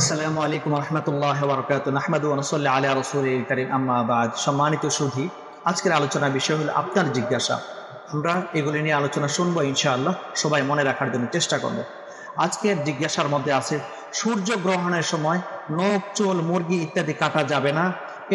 আসসালামু আলাইকুম রহমতুল্লাহ বরকাত নাহমাদু নসল্লা আলা রসুল করিম। আম্মাবাদ সম্মানিত সুধী, আজকের বিষয় হলো আপনার জিজ্ঞাসা। আমরা এগুলি নিয়ে আলোচনা শুনব ইনশাআল্লাহ। সবাই মনে রাখার জন্য চেষ্টা করব। আজকের জিজ্ঞাসার মধ্যে আছে, সূর্য গ্রহণের সময় নখ, চুল, মুরগি ইত্যাদি কাটা যাবে না।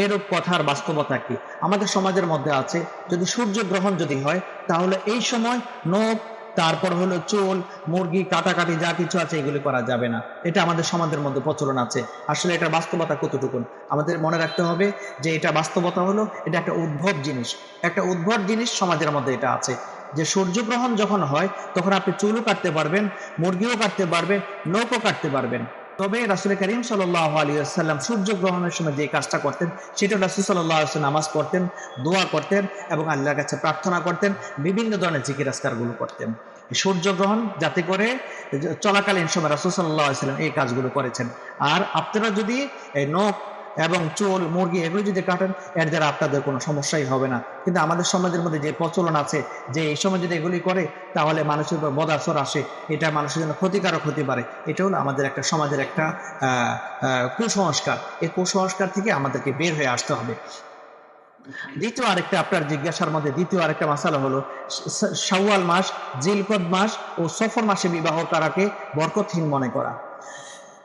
এরূপ কথার বাস্তবতা কি? আমাদের সমাজের মধ্যে আছে, যদি সূর্য গ্রহণ যদি হয়, তাহলে এই সময় নখ তারপর হলো চুল, মুরগি, কাটাকাটি, যা কিছু আছে এগুলি করা যাবে না। এটা আমাদের সমাজের মধ্যে প্রচলন আছে। আসলে এটা বাস্তবতা কতটুকু আমাদের মনে রাখতে হবে যে এটা বাস্তবতা হলো, এটা একটা উদ্ভব জিনিস। একটা উদ্ভব জিনিস সমাজের মধ্যে এটা আছে। যে সূর্যগ্রহণ যখন হয়, তখন আপনি চুলও কাটতে পারবেন, মুরগিও কাটতে পারবেন নৌকও কাটতে পারবেন। তবে রাসুল করিম সাল্লাহ আলী আসাল্লাম সূর্য গ্রহণের সময় যে কাজটা করতেন, সেটা রাসুল সাল্লাহ নামাজ পড়তেন, দোয়া করতেন এবং আল্লাহর কাছে প্রার্থনা করতেন, বিভিন্ন ধরনের জিকির আসকারগুলো করতেন সূর্যগ্রহণ যাতে করে চলাকালীন সময় রাসুল সাল্লাহ আসলাম এই কাজগুলো করেছেন। আর আপনারা যদি নখ এবং চোল, মুরগি এগুলো যদি কাটেন, এর দ্বারা আপনাদের কোনো সমস্যাই হবে না। কিন্তু আমাদের সমাজের মধ্যে যে প্রচলন আছে, যে এই সময় যদি এগুলি করে, তাহলে মানুষের উপর বদাসর আসে। এটা মানুষের জন্য ক্ষতিকারক হতে পারে। এটা হলো আমাদের একটা সমাজের একটা কুসংস্কার। এই কুসংস্কার থেকে আমাদেরকে বের হয়ে আসতে হবে। দ্বিতীয় আরেকটা আপনার জিজ্ঞাসার মধ্যে, দ্বিতীয় আরেকটা মাসালা হলো শাওয়াল মাস জিলকদ মাস ও সফর মাসে বিবাহ করাকে বরকতহীন মনে করা।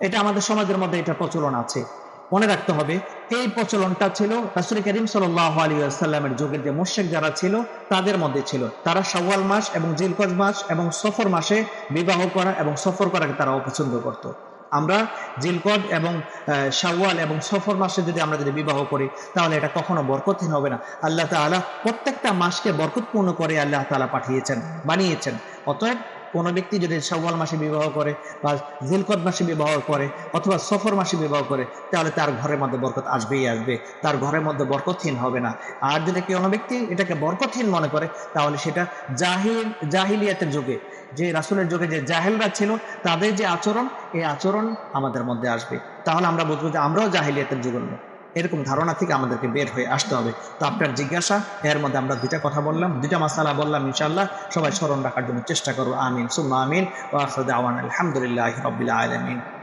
এটা আমাদের সমাজের মধ্যে এটা প্রচলন আছে। মনে রাখতে হবে, এই প্রচলনটা ছিল রাসুল করিম সাল্লাহ আলী আসাল্লামের যুগের যে মোর্শেক যারা ছিল, তাদের মধ্যে ছিল। তারা শাওয়াল মাস এবং জিলকজ মাস এবং সফর মাসে বিবাহ করা এবং সফর করাকে তারা অপছন্দ করত। আমরা জিলকদ এবং শাওয়াল এবং সফর মাসে যদি আমরা যদি বিবাহ করি, তাহলে এটা কখনো বরকতহীন হবে না। আল্লাহ তালা প্রত্যেকটা মাসকে বরকতপূর্ণ করে আল্লাহ তালা পাঠিয়েছেন, বানিয়েছেন। অতএব কোনো ব্যক্তি যদি শাওয়াল মাসে বিবাহ করে বা জিলকদ মাসে বিবাহ করে অথবা সফর মাসে বিবাহ করে, তাহলে তার ঘরের মধ্যে বরকত আসবেই আসবে। তার ঘরের মধ্যে বরকতহীন হবে না। আর যদি কোনো ব্যক্তি এটাকে বরকতহীন মনে করে, তাহলে সেটা জাহিল, জাহিলিয়াতের যুগে, যে রাসুলের যুগে যে জাহেলরা ছিল, তাদের যে আচরণ, এই আচরণ আমাদের মধ্যে আসবে। তাহলে আমরা বুঝব যে আমরাও জাহিলিয়াতের যুগের এরকম ধারণা থেকে আমাদেরকে বের হয়ে আসতে হবে। তো আপনার জিজ্ঞাসা, এর মধ্যে আমরা দুইটা কথা বললাম, দুইটা মাসালা বললাম ইনশাল্লাহ সবাই স্মরণ রাখার জন্য চেষ্টা করব আমিন, সুম্মা আমিন ও আখরদ আওয়ান আলহামদুলিল্লাহ রবিল আলমিন।